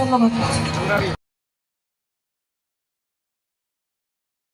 하나만 주세요.